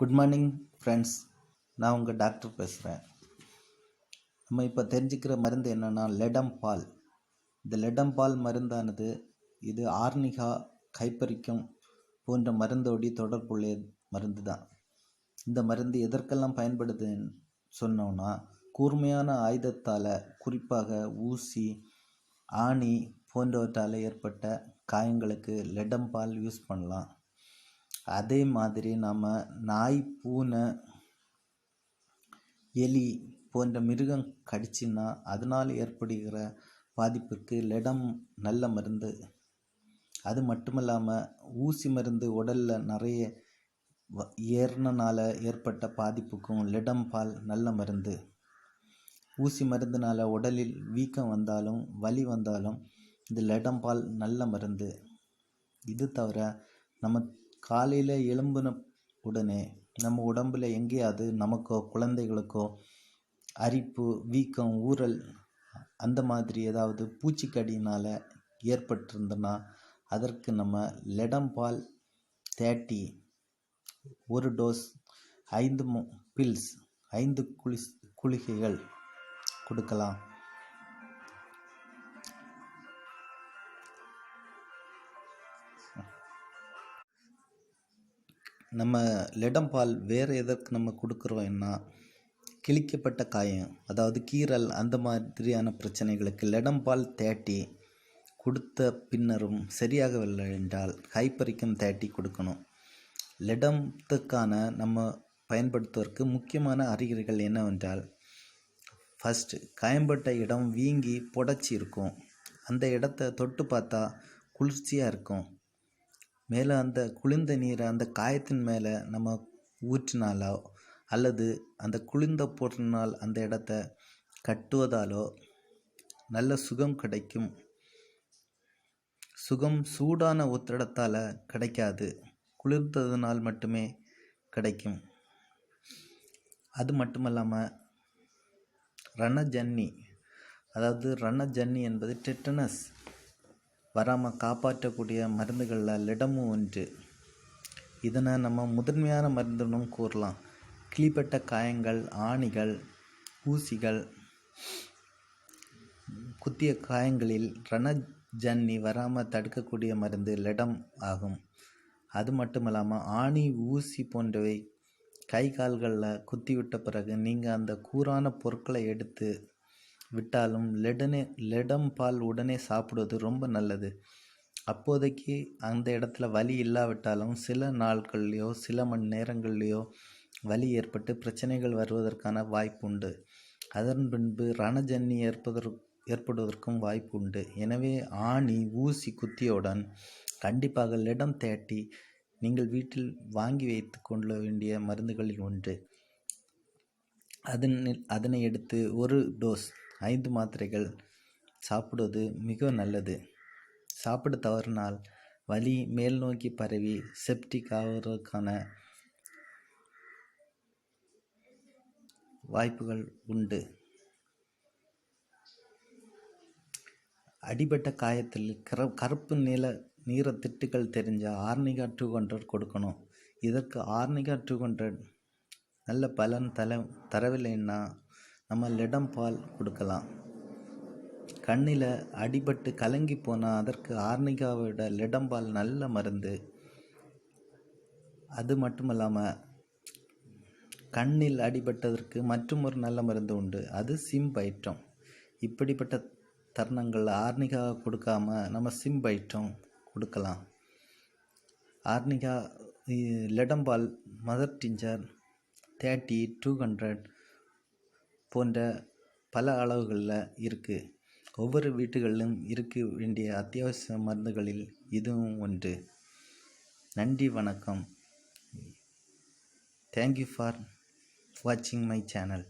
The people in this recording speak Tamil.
குட் மார்னிங் ஃப்ரெண்ட்ஸ் நான் உங்கள் டாக்டர் பேசுகிறேன் நம்ம இப்போ தெரிஞ்சுக்கிற மருந்து என்னென்னா லெடம் பால் இந்த லெடம் பால் மருந்தானது இது ஆர்னிகா கைப்பறிக்கும் போன்ற மருந்தோடி தொடர்புள்ள மருந்து தான் இந்த மருந்து எதற்கெல்லாம் பயன்படுதுன்னு சொன்னோன்னா கூர்மையான ஆயுதத்தால் குறிப்பாக ஊசி ஆணி போன்றவற்றால் ஏற்பட்ட காயங்களுக்கு லெடம் பால் யூஸ் பண்ணலாம். அதே மாதிரி நம்ம நாய் பூனை எலி போன்ற மிருகம் கடிச்சுன்னா அதனால் ஏற்படுகிற பாதிப்புக்கு லெடம் நல்ல மருந்து. அது மட்டும் இல்லாமல் ஊசி மருந்து உடலில் நிறைய வ- ஏறினனால ஏற்பட்ட பாதிப்புக்கும் லெடம் பால் நல்ல மருந்து. ஊசி மருந்துனால உடலில் வீக்கம் வந்தாலும் வலி வந்தாலும் இந்த லெடம் பால் நல்ல மருந்து. இது தவிர நம்ம காலையில் எழும்பின உடனே நம்ம உடம்புல எங்கேயாவது நமக்கோ குழந்தைகளுக்கோ அரிப்பு வீக்கம் ஊறல் அந்த மாதிரி ஏதாவது பூச்சிக்கடியினால் ஏற்பட்டிருந்தனா அதற்கு நம்ம லெடம் பால் ஒரு டோஸ் ஐந்து பில்ஸ் ஐந்து குளி குளிகைகள் கொடுக்கலாம். நம்ம லெடம் பால் வேறு எதற்கு நம்ம கொடுக்குறோம்னா கிழிக்கப்பட்ட காயம் அதாவது கீறல் அந்த மாதிரியான பிரச்சனைகளுக்கு லெடம் பால் தேட்டி கொடுத்த பின்னரும் சரியாகவில்லை என்றால் கைப்பறிக்கும் தேட்டி கொடுக்கணும். லெடத்துக்கான நம்ம பயன்படுத்துவதற்கு முக்கியமான அறிகுறிகள் என்னவென்றால் ஃபஸ்ட்டு காயம்பட்ட இடம் வீங்கி புடச்சி இருக்கும். அந்த இடத்த தொட்டு பார்த்தா குளிர்ச்சியாக இருக்கும். மேலே அந்த குளிர்ந்த நீரை அந்த காயத்தின் மேலே நம்ம ஊற்றினாலோ அல்லது அந்த குளிர்ந்த பொருளினால் அந்த இடத்த கட்டுவதாலோ நல்ல சுகம் கிடைக்கும். சுகம் சூடான ஒத்திடத்தால் கிடைக்காது. குளிர்ந்ததுனால் மட்டுமே கிடைக்கும். அது மட்டும் இல்லாமல் ரணஜன்னி அதாவது ரணஜன்னி என்பது டெட்டனஸ். வராமல் காப்பாற்றக்கூடிய மருந்துகளில் லிடமும் ஒன்று. இதனை நம்ம முதன்மையான மருந்துன்னு கூறலாம். கிளிப்பட்ட காயங்கள் ஆணிகள் ஊசிகள் குத்திய காயங்களில் ரணஜன்னி வராமல் தடுக்கக்கூடிய மருந்து லெடம் ஆகும். அது மட்டும் இல்லாமல் ஆணி ஊசி போன்றவை கை கால்களில் குத்தி விட்ட பிறகு நீங்கள் அந்த கூரான பொருட்களை எடுத்து விட்டாலும் லெடனே லெடம் பால் உடனே சாப்பிடுவது ரொம்ப நல்லது. அப்போதைக்கு அந்த இடத்துல வலி இல்லாவிட்டாலும் சில நாட்கள்லையோ சில மணி நேரங்கள்லையோ வலி ஏற்பட்டு பிரச்சனைகள் வருவதற்கான வாய்ப்பு உண்டு அதன் பின்பு ரணஜன்னி ஏற்பதற்கு ஏற்படுவதற்கும் வாய்ப்பு உண்டு எனவே ஆணி ஊசி குத்தியவுடன் கண்டிப்பாக லெடம் தேட்டி நீங்கள் வீட்டில் வாங்கி வைத்து கொள்ள வேண்டிய மருந்துகளில் ஒன்று. அதன் அதனை எடுத்து ஒரு டோஸ் ஐந்து மாத்திரைகள் சாப்பிடுவது மிக நல்லது. சாப்பிட தவறினால் வலி மேல் நோக்கி பரவி செப்டிக் ஆவதற்கான வாய்ப்புகள் உண்டு. அடிபட்ட காயத்தில் கர கருப்பு நில நீர திட்டுகள் தெரிஞ்ச ஆர்னிகா டூ ஹண்ட்ரட் கொடுக்கணும். இதற்கு ஆர்னிகா டூ ஹண்ட்ரட் நல்ல பலன் தர தரவில்லைன்னா நம்ம லெடம் பால் கொடுக்கலாம். கண்ணில் அடிபட்டு கலங்கி போனால் அதற்கு ஆர்னிகாவோட லெடம்பால் நல்ல மருந்து. அது மட்டும் இல்லாமல் கண்ணில் அடிபட்டதற்கு மற்றும் ஒரு நல்ல மருந்து உண்டு. அது சிம்பைட்டம் இப்படிப்பட்ட தருணங்கள் ஆர்னிகா கொடுக்காம நம்ம சிம்பைட்டம் கொடுக்கலாம். Arnica ledum pal mother tincture thirty two hundred போன்ற பல அளவுகளில் இருக்குது ஒவ்வொரு வீட்டுகளிலும் இருக்க வேண்டிய அத்தியாவசிய மருந்துகளில் இதுவும் ஒன்று. நன்றி வணக்கம். தேங்க்யூ ஃபார் வாட்சிங் மை சேனல்